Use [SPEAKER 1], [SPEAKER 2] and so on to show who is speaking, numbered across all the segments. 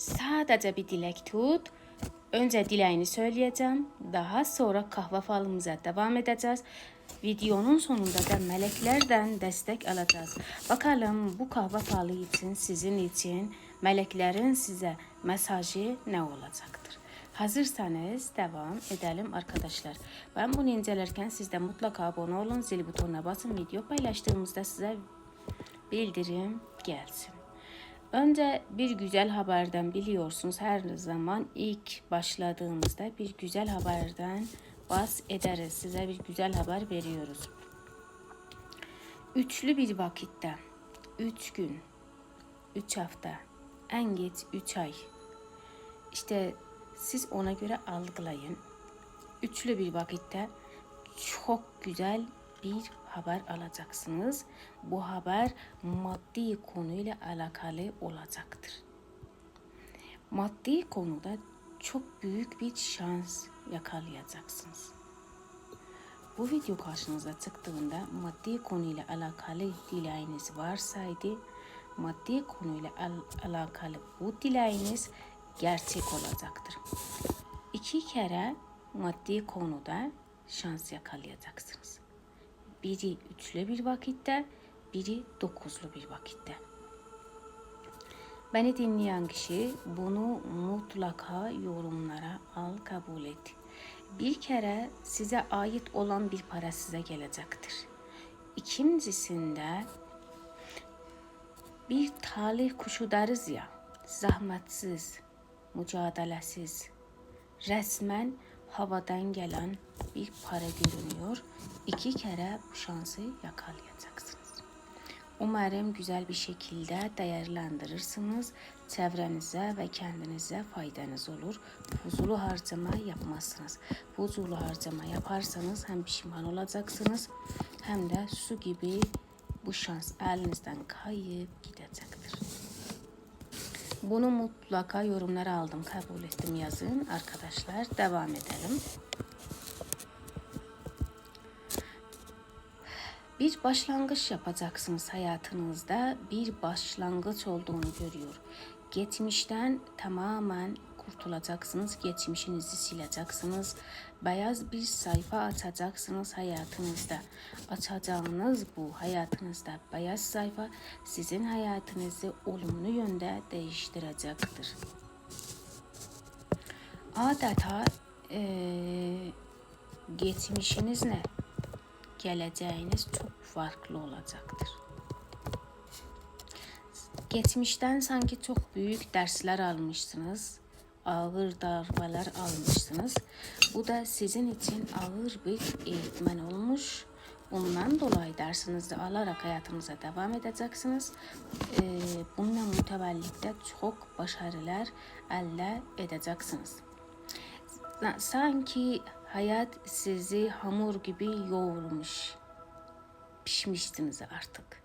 [SPEAKER 1] Sadece bir dilek tut. Önce dileğini söyleyeceğim. Daha sonra kahve falımıza devam edeceğiz. Videonun sonunda da meleklerden destek alacağız. Bakalım bu kahve falı için, sizin için meleklerin size mesajı ne olacaktır? Hazırsanız devam edelim arkadaşlar. Ben bunu incelerken siz de mutlaka abone olun. Zil butonuna basın. Video paylaştığımızda size bildirim gelsin. Önce bir güzel haberden biliyorsunuz her zaman ilk başladığımızda bir güzel haberden bas ederiz. Size bir güzel haber veriyoruz. Üçlü bir vakitte, üç gün, üç hafta, en geç üç ay. İşte siz ona göre algılayın. Üçlü bir vakitte çok güzel bir haber alacaksınız. Bu haber maddi konuyla alakalı olacaktır. Maddi konuda çok büyük bir şans yakalayacaksınız. Bu video karşınıza çıktığında maddi konuyla alakalı dileğiniz varsaydı, maddi konuyla al- alakalı bu dileğiniz gerçek olacaktır. İki kere maddi konuda şans yakalayacaksınız. Biri üçlü bir vakitte, biri dokuzlu bir vakitte. Beni dinleyen kişi bunu mutlaka yorumlara al kabul et. Bir kere size ait olan bir para size gelecektir. İkincisinde bir talih kuşu deriz ya, zahmetsiz, mücadelesiz, resmen havadan gelen bir para görünüyor. İki kere bu şansı yakalayacaksınız. Umarım güzel bir şekilde değerlendirirsiniz. Çevrenize ve kendinize faydanız olur. Fuzulu harcama yapmazsınız. Fuzulu harcama yaparsanız hem pişman olacaksınız hem de su gibi bu şans elinizden kayıp gidecektir. Bunu mutlaka yorumlara aldım, kabul ettim yazın arkadaşlar. Devam edelim. Bir başlangıç yapacaksınız hayatınızda. Bir başlangıç olduğunu görüyor. Geçmişten tamamen kurtulacaksınız. Geçmişinizi sileceksiniz. Beyaz bir sayfa açacaksınız hayatınızda. Açacağınız bu hayatınızda beyaz sayfa sizin hayatınızı olumlu yönde değiştirecektir. Adeta eee geçmişinizle geleceğiniz çok farklı olacaktır. Geçmişten sanki çok büyük dersler almışsınız. Ağır darbeler almışsınız. Bu da sizin için ağır bir eğitmen olmuş. Bundan dolayı dersinizi alarak hayatınıza devam edeceksiniz. Ee, bununla mütevellikte çok başarılar elde edeceksiniz. Sanki hayat sizi hamur gibi yoğurmuş. Pişmişsiniz artık.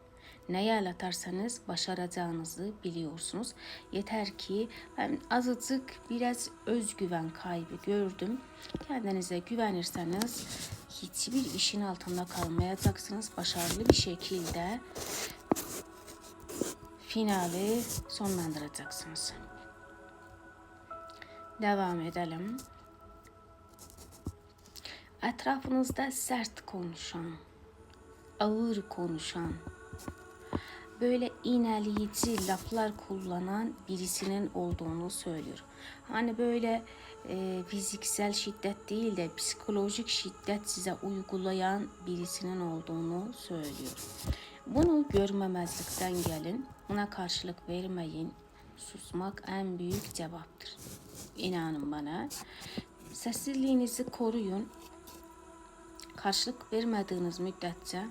[SPEAKER 1] Neye el atarsanız başaracağınızı biliyorsunuz. Yeter ki ben azıcık biraz özgüven kaybı gördüm. Kendinize güvenirseniz hiçbir işin altında kalmayacaksınız. Başarılı bir şekilde finali sonlandıracaksınız. Devam edelim. Etrafınızda sert konuşan, ağır konuşan, böyle iğneleyici laflar kullanan birisinin olduğunu söylüyor. Hani böyle e, fiziksel şiddet değil de psikolojik şiddet size uygulayan birisinin olduğunu söylüyor. Bunu görmemezlikten gelin, buna karşılık vermeyin. Susmak en büyük cevaptır. İnanın bana. Sessizliğinizi koruyun. Karşılık vermediğiniz müddetçe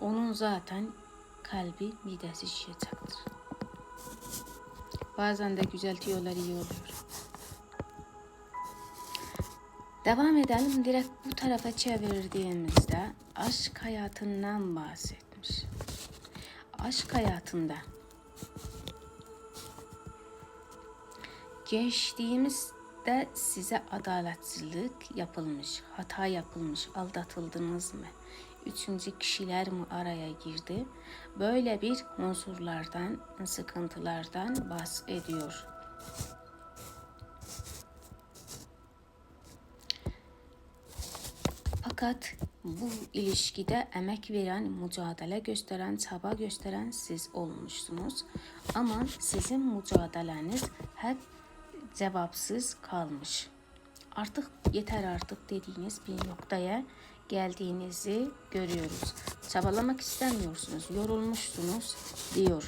[SPEAKER 1] onun zaten kalbi midesi şişecektir. Bazen de güzeltiyorlar iyi oluyor. Devam edelim. Direkt bu tarafa çevirdiğimizde aşk hayatından bahsetmiş. Aşk hayatında geçtiğimizde size adaletsizlik yapılmış, hata yapılmış, aldatıldınız mı? Üçüncü kişiler mi araya girdi? Böyle bir unsurlardan, sıkıntılardan bahsediyor. Fakat bu ilişkide emek veren, mücadele gösteren, çaba gösteren siz olmuşsunuz. Ama sizin mücadeleniz hep cevapsız kalmış. Artık yeter artık dediğiniz bir noktaya geldiğinizi görüyoruz. Çabalamak istemiyorsunuz, yorulmuşsunuz diyor.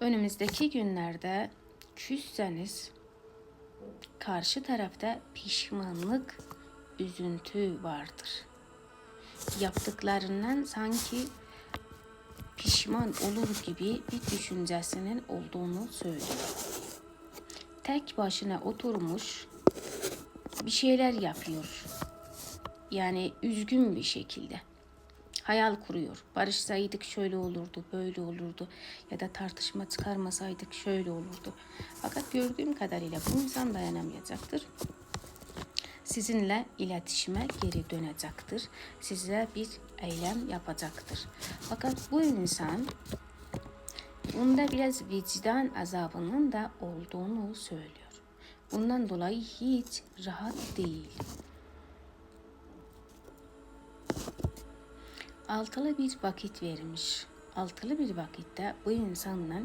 [SPEAKER 1] Önümüzdeki günlerde küsseniz karşı tarafta pişmanlık, üzüntü vardır. Yaptıklarından sanki pişman olur gibi bir düşüncesinin olduğunu söylüyor. Tek başına oturmuş bir şeyler yapıyor. Yani üzgün bir şekilde. Hayal kuruyor. Barışsaydık şöyle olurdu, böyle olurdu. Ya da tartışma çıkarmasaydık şöyle olurdu. Fakat gördüğüm kadarıyla bu insan dayanamayacaktır. Sizinle iletişime geri dönecektir. Size bir eylem yapacaktır. Fakat bu insan bunda biraz vicdan azabının da olduğunu söylüyor. Bundan dolayı hiç rahat değil. Altılı bir vakit vermiş. Altılı bir vakitte bu insanla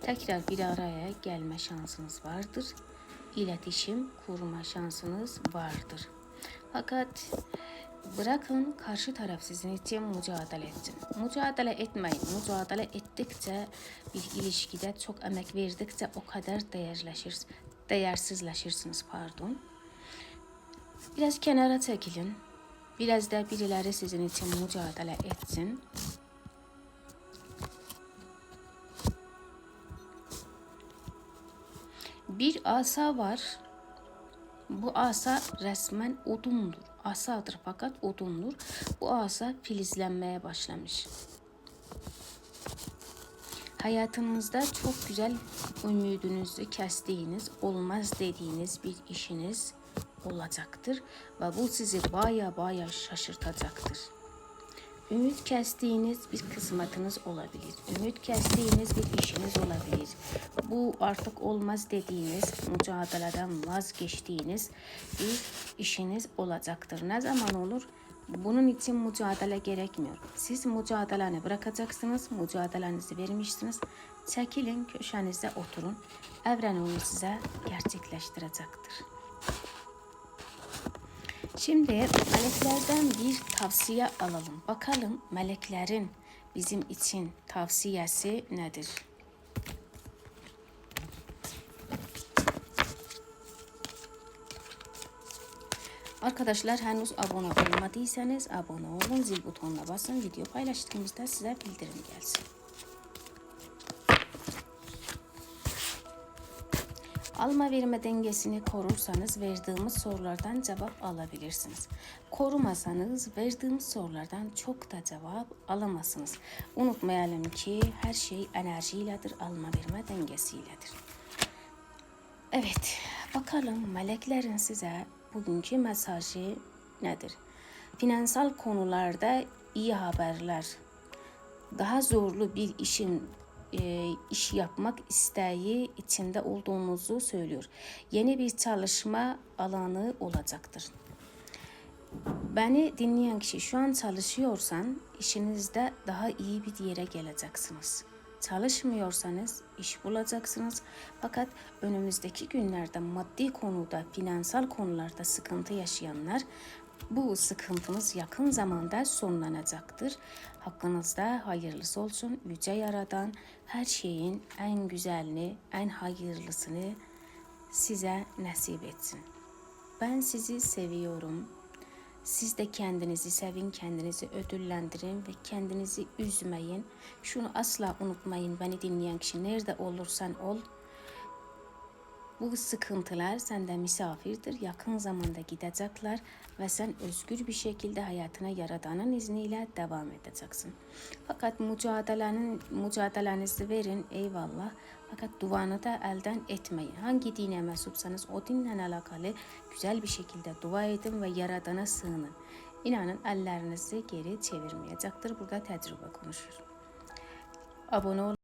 [SPEAKER 1] tekrar bir araya gelme şansınız vardır. İletişim kurma şansınız vardır. Fakat bırakın karşı taraf sizin için mücadele etsin. Mücadele etmeyin. Mücadele ettikçe bir ilişkide çok emek verdikçe o kadar değerleşir, değersizleşirsiniz pardon. Biraz kenara çekilin. Biraz da birileri sizin için mücadele etsin. Bir asa var. Bu asa resmen odundur. Asadır fakat odundur. Bu asa filizlenmeye başlamış. Hayatınızda çok güzel ümidinizi kestiğiniz, olmaz dediğiniz bir işiniz olacaktır ve bu sizi baya baya şaşırtacaktır. Ümit kestiğiniz bir kısmetiniz olabilir. Ümit kestiğiniz bir işiniz olabilir. Bu artık olmaz dediğiniz, mücadeleden vazgeçtiğiniz bir işiniz olacaktır. Ne zaman olur? Bunun için mücadele gerekmiyor. Siz mücadeleni bırakacaksınız, mücadelenizi vermişsiniz. Çekilin, köşenizde oturun. Evren onu size gerçekleştirecektir. Şimdi meleklerden bir tavsiye alalım. Bakalım meleklerin bizim için tavsiyesi nedir? Arkadaşlar henüz abone olmadıysanız abone olun, zil butonuna basın. Video paylaştığımızda size bildirim gelsin. Alma verme dengesini korursanız verdiğimiz sorulardan cevap alabilirsiniz. Korumasanız verdiğimiz sorulardan çok da cevap alamazsınız. Unutmayalım ki her şey enerjiyledir, alma verme dengesiyledir. Evet, bakalım meleklerin size bugünkü mesajı nedir? Finansal konularda iyi haberler. Daha zorlu bir işin e, iş yapmak isteği içinde olduğunuzu söylüyor. Yeni bir çalışma alanı olacaktır. Beni dinleyen kişi şu an çalışıyorsan işinizde daha iyi bir yere geleceksiniz. Çalışmıyorsanız iş bulacaksınız. Fakat önümüzdeki günlerde maddi konuda, finansal konularda sıkıntı yaşayanlar bu sıkıntınız yakın zamanda sonlanacaktır. Hakkınızda hayırlısı olsun. Yüce Yaradan her şeyin en güzelini, en hayırlısını size nasip etsin. Ben sizi seviyorum. Siz de kendinizi sevin, kendinizi ödüllendirin ve kendinizi üzmeyin. Şunu asla unutmayın beni dinleyen kişi nerede olursan ol. Bu sıkıntılar sende misafirdir. Yakın zamanda gidecekler ve sen özgür bir şekilde hayatına Yaradan'ın izniyle devam edeceksin. Fakat mücadelenin, mücadelenizi verin eyvallah. Fakat duanı da elden etmeyin. Hangi dine mensupsanız o dinle alakalı güzel bir şekilde dua edin ve Yaradan'a sığının. İnanın ellerinizi geri çevirmeyecektir. Burada tecrübe konuşur. Abone ol.